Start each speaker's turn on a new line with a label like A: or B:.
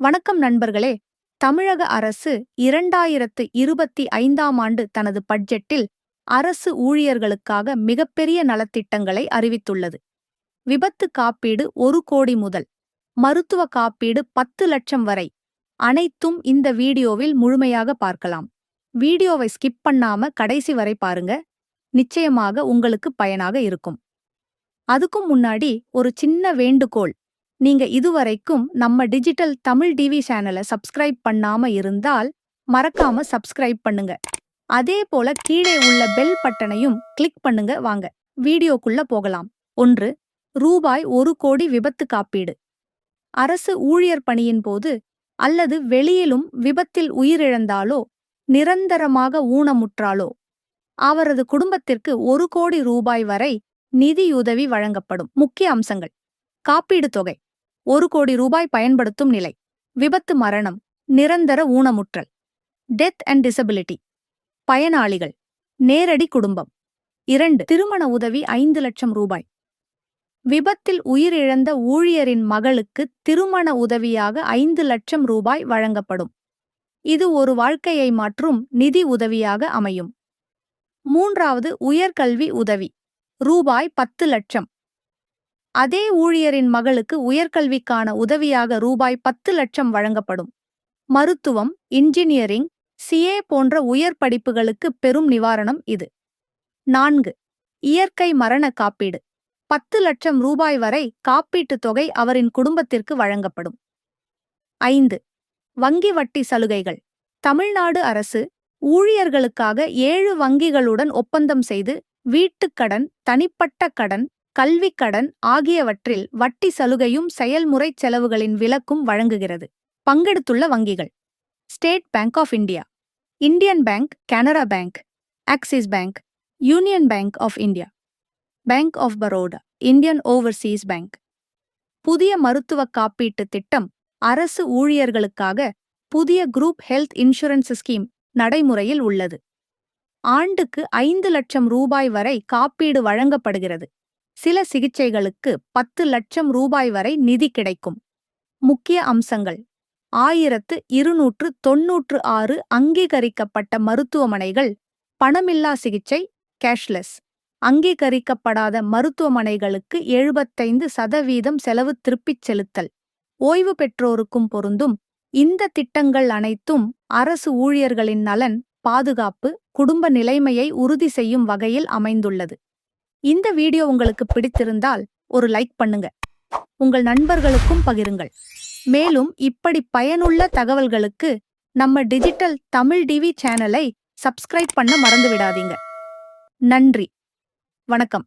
A: வணக்கம் நண்பர்களே. தமிழக அரசு இரண்டாயிரத்து இருபத்தி ஐந்தாம் ஆண்டு தனது பட்ஜெட்டில் அரசு ஊழியர்களுக்காக மிகப்பெரிய நலத்திட்டங்களை அறிவித்துள்ளது. விபத்து காப்பீடு ஒரு கோடி முதல் மருத்துவ காப்பீடு பத்து லட்சம் வரை. அனைத்தும் இந்த வீடியோவில் முழுமையாக பார்க்கலாம். வீடியோவை ஸ்கிப் பண்ணாம கடைசி வரை பாருங்க. நிச்சயமாக உங்களுக்கு பயனாக இருக்கும். அதுக்கும் முன்னாடி ஒரு சின்ன வேண்டுகோள். நீங்க இதுவரைக்கும் நம்ம டிஜிட்டல் தமிழ் டிவி சேனலை சப்ஸ்கிரைப் பண்ணாம இருந்தால் மறக்காம சப்ஸ்கிரைப் பண்ணுங்க. அதே போல கீழே உள்ள பெல் பட்டனையும் கிளிக் பண்ணுங்க வாங்க. வீடியோக்குள்ள போகலாம். ஒன்று ரூபாய் ஒரு கோடி விபத்து காப்பீடு. அரசு ஊழியர் பணியின் போது அல்லது வெளியிலும் விபத்தில் உயிரிழந்தாலோ நிரந்தரமாக ஊனமுற்றாலோ அவரது குடும்பத்திற்கு ஒரு கோடி ரூபாய் வரை நிதியுதவி வழங்கப்படும். முக்கிய அம்சங்கள். காப்பீடு தொகை. ஒரு கோடி ரூபாய் பயன்படுத்தும் நிலை. விபத்து மரணம் நிரந்தர ஊனமுற்றல். Death and disability. பயனாளிகள் நேரடி குடும்பம். இரண்டு திருமண உதவி ஐந்து லட்சம் ரூபாய். விபத்தில் உயிரிழந்த ஊழியரின் மகளுக்கு திருமண உதவியாக ஐந்து லட்சம் ரூபாய் வழங்கப்படும். இது ஒரு வாழ்க்கையை மாற்றும் நிதி உதவியாக அமையும். மூன்றாவது உயர்கல்வி உதவி. ரூபாய் பத்து லட்சம். அதே ஊழியரின் மகளுக்கு உயர்கல்விக்கான உதவியாக ரூபாய் பத்து லட்சம் வழங்கப்படும். மருத்துவம் இன்ஜினியரிங் சிஏ போன்ற உயர் படிப்புகளுக்கு பெரும் நிவாரணம் இது. நான்கு. இயற்கை மரண காப்பீடு. பத்து லட்சம் ரூபாய் வரை காப்பீட்டுத் தொகை அவரின் குடும்பத்திற்கு வழங்கப்படும். ஐந்து. வங்கி வட்டி சலுகைகள். தமிழ்நாடு அரசு ஊழியர்களுக்காக ஏழு வங்கிகளுடன் ஒப்பந்தம் செய்து வீட்டுக்கடன் தனிப்பட்ட கடன் கல்விக் கடன் ஆகியவற்றில் வட்டி சலுகையும் செயல்முறை செலவுகளின் விலக்கும் வழங்குகிறது. பங்கெடுத்துள்ள வங்கிகள். State Bank of India Indian Bank Canara Bank Axis Bank Union Bank of India Bank of Baroda Indian Overseas Bank புதிய மருத்துவ காப்பீட்டு திட்டம் அரசு ஊழியர்களுக்காக புதிய குரூப் ஹெல்த் இன்சூரன்ஸ் ஸ்கீம் நடைமுறையில் உள்ளது. ஆண்டுக்கு ஐந்து லட்சம் ரூபாய் வரை காப்பீடு வழங்கப்படுகிறது. சில சிகிச்சைகளுக்கு பத்து லட்சம் ரூபாய் வரை நிதி கிடைக்கும். முக்கிய அம்சங்கள். ஆயிரத்து இருநூற்று தொன்னூற்று ஆறு அங்கீகரிக்கப்பட்ட மருத்துவமனைகள். பணமில்லா சிகிச்சை கேஷ்லெஸ். அங்கீகரிக்கப்படாத மருத்துவமனைகளுக்கு எழுபத்தைந்து சதவீதம் செலவு திருப்பிச் செலுத்தல். ஓய்வு பெற்றோருக்கும் பொருந்தும். இந்த திட்டங்கள் அனைத்தும் அரசு ஊழியர்களின் நலன் பாதுகாப்பு குடும்ப நிலைமையை உறுதி செய்யும் வகையில் அமைந்துள்ளது. இந்த வீடியோ உங்களுக்கு பிடித்திருந்தால் ஒரு லைக் பண்ணுங்க. உங்கள் நண்பர்களுக்கும் பகிருங்கள். மேலும் இப்படி பயனுள்ள தகவல்களுக்கு நம்ம டிஜிட்டல் தமிழ் டிவி சேனலை சப்ஸ்கிரைப் பண்ண மறந்து விடாதீங்க நன்றி. வணக்கம்.